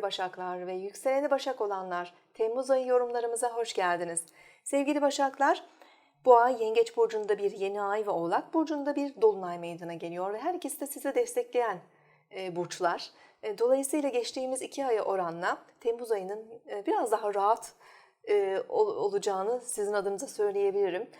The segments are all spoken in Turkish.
sevgili Başaklar ve yükseleni Başak olanlar. Temmuz ayı yorumlarımıza hoş geldiniz. Sevgili Başaklar, ay Yengeç Burcu'nda bir yeni ay ve Oğlak Burcu'nda bir Dolunay meydana geliyor ve her ikisi de sizi destekleyen e, burçlar. E, dolayısıyla geçtiğimiz iki aya oranla Temmuz ayının e, biraz daha rahat ol- olacağını sizin adınıza söyleyebilirim.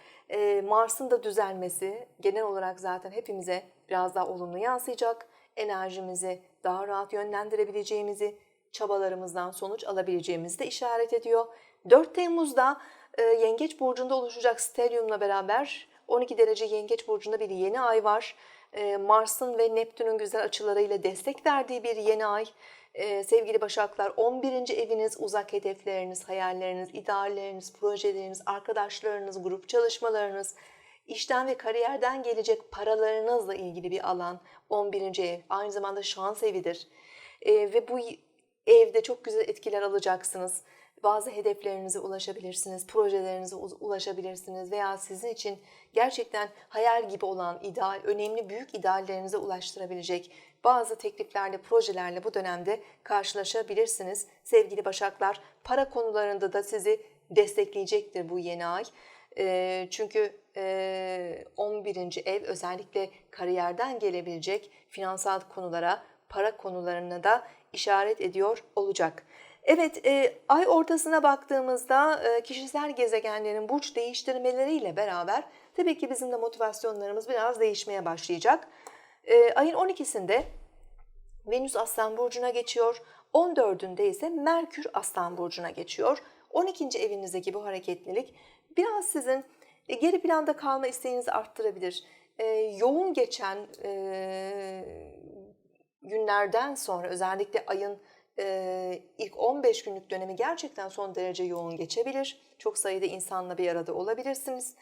Mars'ın da düzelmesi genel olarak zaten hepimize biraz daha olumlu yansıyacak. Enerjimizi daha rahat yönlendirebileceğimizi, çabalarımızdan sonuç alabileceğimizi de işaret ediyor. 4 Temmuz'da e, Yengeç Burcu'nda oluşacak stelyumla beraber 12 derece Yengeç Burcu'nda bir yeni ay var. E, Mars'ın ve Neptün'ün güzel açılarıyla destek verdiği bir yeni ay. E, sevgili Başaklar 11. eviniz, uzak hedefleriniz, hayalleriniz, idealleriniz, projeleriniz, arkadaşlarınız, grup çalışmalarınız, işten ve kariyerden gelecek paralarınızla ilgili bir alan 11. ev. Aynı zamanda şans evidir. E, ve bu evde çok güzel etkiler alacaksınız. Bazı hedeflerinize ulaşabilirsiniz, projelerinize ulaşabilirsiniz veya sizin için gerçekten hayal gibi olan ideal, önemli büyük ideallerinize ulaştırabilecek bazı tekliflerle, projelerle bu dönemde karşılaşabilirsiniz. Sevgili Başaklar, para konularında da sizi destekleyecektir bu yeni ay. Çünkü eee, 11. ev özellikle kariyerden gelebilecek finansal konulara, para konularına da işaret ediyor olacak. Evet, e, ay ortasına baktığımızda e, kişisel gezegenlerin burç değiştirmeleriyle beraber tabii ki bizim de motivasyonlarımız biraz değişmeye başlayacak. E, ayın 12'sinde Venüs Aslan Burcu'na geçiyor. 14'ünde ise Merkür Aslan Burcu'na geçiyor. 12. evinizdeki bu hareketlilik biraz sizin e, geri planda kalma isteğinizi arttırabilir. E, yoğun geçen e, günlerden sonra özellikle ayın e, ilk 15 günlük dönemi gerçekten son derece yoğun geçebilir. Çok sayıda insanla bir arada olabilirsiniz.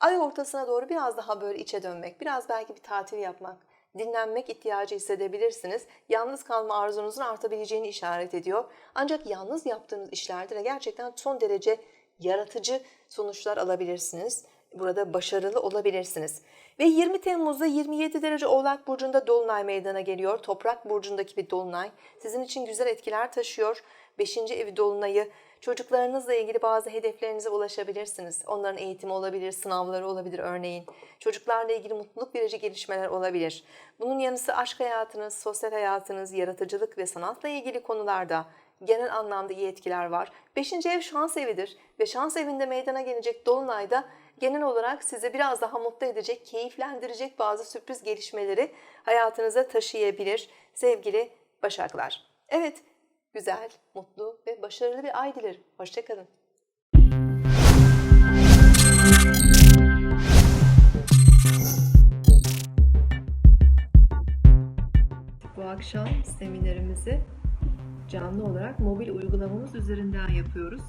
Ay ortasına doğru biraz daha böyle içe dönmek, biraz belki bir tatil yapmak, dinlenmek ihtiyacı hissedebilirsiniz. Yalnız kalma arzunuzun artabileceğini işaret ediyor. Ancak yalnız yaptığınız işlerde de gerçekten son derece yaratıcı sonuçlar alabilirsiniz. Burada başarılı olabilirsiniz. Ve 20 Temmuz'da 27 derece Oğlak Burcu'nda Dolunay meydana geliyor. Toprak Burcu'ndaki bir Dolunay sizin için güzel etkiler taşıyor. 5. evi Dolunay'ı çocuklarınızla ilgili bazı hedeflerinize ulaşabilirsiniz. Onların eğitimi olabilir, sınavları olabilir örneğin. Çocuklarla ilgili mutluluk verici gelişmeler olabilir. Bunun yanı sıra aşk hayatınız, sosyal hayatınız, yaratıcılık ve sanatla ilgili konularda genel anlamda iyi etkiler var. Beşinci ev şans evidir ve şans evinde meydana gelecek dolunayda genel olarak sizi biraz daha mutlu edecek, keyiflendirecek bazı sürpriz gelişmeleri hayatınıza taşıyabilir sevgili Başaklar. Evet, güzel, mutlu ve başarılı bir ay dilerim. Hoşçakalın. Bu akşam seminerimizi canlı olarak mobil uygulamamız üzerinden yapıyoruz.